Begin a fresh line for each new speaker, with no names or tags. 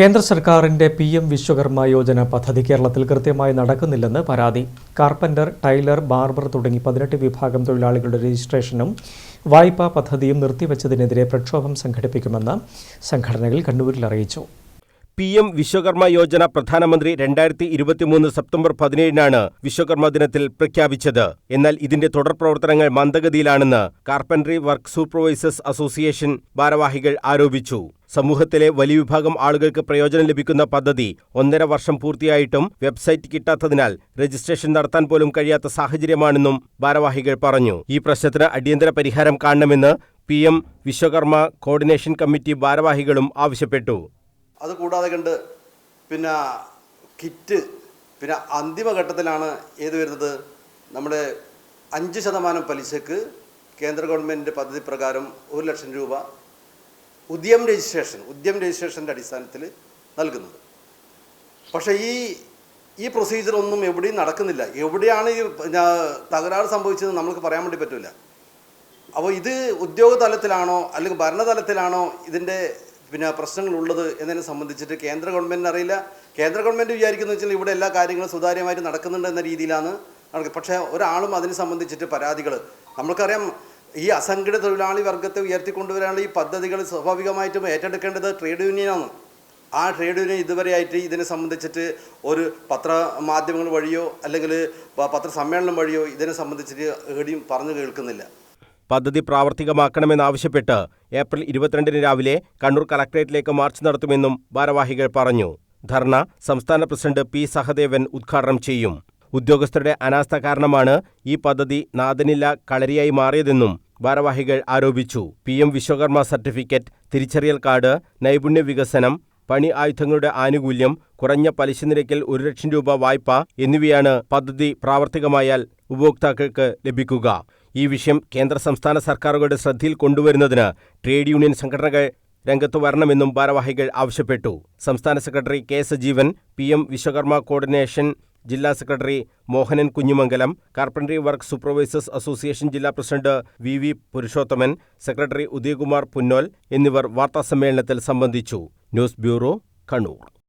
കേന്ദ്ര സർക്കാരിന്റെ P M Vishwakarma Yojana പദ്ധതി കേരളത്തിൽ കൃത്യമായി നടക്കുന്നില്ലെന്ന് പരാതി. കാർപ്പന്റർ ടൈലർ ബാർബർ തുടങ്ങി പതിനെട്ട് വിഭാഗം തൊഴിലാളികളുടെ രജിസ്ട്രേഷനും വായ്പാ പദ്ധതിയും നിർത്തിവച്ചതിനെതിരെ പ്രക്ഷോഭം സംഘടിപ്പിക്കുമെന്ന് സംഘടനകൾ കണ്ണൂരിൽ അറിയിച്ചു.
പി എം വിശ്വകർമ്മ യോജന പ്രധാനമന്ത്രി രണ്ടായിരത്തി ഇരുപത്തിമൂന്ന് സെപ്റ്റംബർ പതിനേഴിനാണ് വിശ്വകർമ്മ ദിനത്തിൽ പ്രഖ്യാപിച്ചത്. എന്നാൽ ഇതിന്റെ തുടർ പ്രവർത്തനങ്ങൾ മന്ദഗതിയിലാണെന്ന് കാർപ്പൻട്രി വർക്ക് സൂപ്പർവൈസേഴ്സ് അസോസിയേഷൻ ഭാരവാഹികൾ ആരോപിച്ചു. സമൂഹത്തിലെ വലിയ വിഭാഗം ആളുകൾക്ക് പ്രയോജനം ലഭിക്കുന്ന പദ്ധതി ഒന്നര വർഷം പൂർത്തിയായിട്ടും വെബ്സൈറ്റ് കിട്ടാത്തതിനാൽ രജിസ്ട്രേഷൻ നടത്താൻ പോലും കഴിയാത്ത സാഹചര്യമാണെന്നും ഭാരവാഹികൾ പറഞ്ഞു. ഈ പ്രശ്നത്തിന് അടിയന്തര പരിഹാരം കാണണമെന്ന് P M Vishwakarma coordination committee ഭാരവാഹികളും ആവശ്യപ്പെട്ടു.
അത് കൂടാതെ കണ്ട് പിന്നെ കിറ്റ് പിന്നെ അന്തിമഘട്ടത്തിലാണ് ഏത് വരുന്നത്? നമ്മുടെ അഞ്ച് ശതമാനം പലിശക്ക് കേന്ദ്ര ഗവൺമെന്റ് പദ്ധതി പ്രകാരം ഒരു ലക്ഷം രൂപ ഉദ്യം രജിസ്ട്രേഷൻ ഉദ്യം രജിസ്ട്രേഷന്റെ അടിസ്ഥാനത്തിൽ നൽകുന്നത്. പക്ഷേ ഈ ഈ പ്രൊസീജിയർ ഒന്നും എവിടെയും നടക്കുന്നില്ല. എവിടെയാണ് ഈ തകരാറ് സംഭവിച്ചത് നമ്മൾക്ക് പറയാൻ വേണ്ടി പറ്റില്ല. അപ്പോൾ ഇത് ഉദ്യോഗതലത്തിലാണോ അല്ലെങ്കിൽ ഭരണതലത്തിലാണോ ഇതിന്റെ പിന്നെ പ്രശ്നങ്ങളുള്ളത് എന്നതിനെ സംബന്ധിച്ചിട്ട് കേന്ദ്ര ഗവൺമെന്റിന് അറിയില്ല. കേന്ദ്ര ഗവൺമെന്റ് വിചാരിക്കുന്നത് വെച്ചാൽ ഇവിടെ എല്ലാ കാര്യങ്ങളും സുതാര്യമായിട്ട് നടക്കുന്നുണ്ട് എന്ന രീതിയിലാണ് നടക്കുക പക്ഷേ ഒരാളും അതിനെ സംബന്ധിച്ചിട്ട് പരാതികൾ നമ്മൾക്കറിയാം ഈ അസംഘടിത തൊഴിലാളി വർഗത്തെ ഉയർത്തിക്കൊണ്ടുവരാനുള്ള ഈ പദ്ധതികൾ സ്വാഭാവികമായിട്ടും ഏറ്റെടുക്കേണ്ടത് ട്രേഡ് യൂണിയനാണ്. ആ ട്രേഡ് യൂണിയൻ ഇതുവരെയായിട്ട് ഇതിനെ സംബന്ധിച്ചിട്ട് ഒരു പത്ര മാധ്യമങ്ങൾ വഴിയോ അല്ലെങ്കിൽ പത്രസമ്മേളനം വഴിയോ ഇതിനെ സംബന്ധിച്ചിട്ട് എവിടെയും പറഞ്ഞു കേൾക്കുന്നില്ല.
പദ്ധതി പ്രാവർത്തികമാക്കണമെന്നാവശ്യപ്പെട്ട് ഏപ്രിൽ ഇരുപത്തിരണ്ടിന് രാവിലെ കണ്ണൂർ കളക്ടറേറ്റിലേക്ക് മാർച്ച് നടത്തുമെന്നും ഭാരവാഹികൾ പറഞ്ഞു. ധർണ സംസ്ഥാന പ്രസിഡന്റ് പി സഹദേവൻ ഉദ്ഘാടനം ചെയ്യും. ഉദ്യോഗസ്ഥരുടെ അനാസ്ഥ കാരണമാണ് ഈ പദ്ധതി നാദനില്ല കളരിയായി മാറിയതെന്നും ഭാരവാഹികൾ ആരോപിച്ചു. പി എം വിശ്വകർമ്മ സർട്ടിഫിക്കറ്റ് തിരിച്ചറിയൽ കാർഡ് നൈപുണ്യ വികസനം പണി ആയുധങ്ങളുടെ ആനുകൂല്യം കുറഞ്ഞ പലിശ നിരക്കിൽ ഒരു ലക്ഷം രൂപ വായ്പ എന്നിവയാണ് പദ്ധതി പ്രാവർത്തികമായാൽ ഉപഭോക്താക്കൾക്ക് ലഭിക്കുക. ഈ വിഷയം കേന്ദ്ര സംസ്ഥാന സർക്കാരുകളുടെ ശ്രദ്ധയിൽ കൊണ്ടുവരുന്നതിന് ട്രേഡ് യൂണിയൻ സംഘടനകൾ രംഗത്ത് വരണമെന്നും ഭാരവാഹികൾ ആവശ്യപ്പെട്ടു. സംസ്ഥാന secretary K Sajeevan P M Vishwakarma coordination ജില്ലാ secretary Mohanan Kunjumangalam carpentry work supervisors association ജില്ലാ president V V Purushothaman secretary Udayakumar Punnol എന്നിവർ വാർത്താസമ്മേളനത്തിൽ സംബന്ധിച്ചു. News bureau Kannur.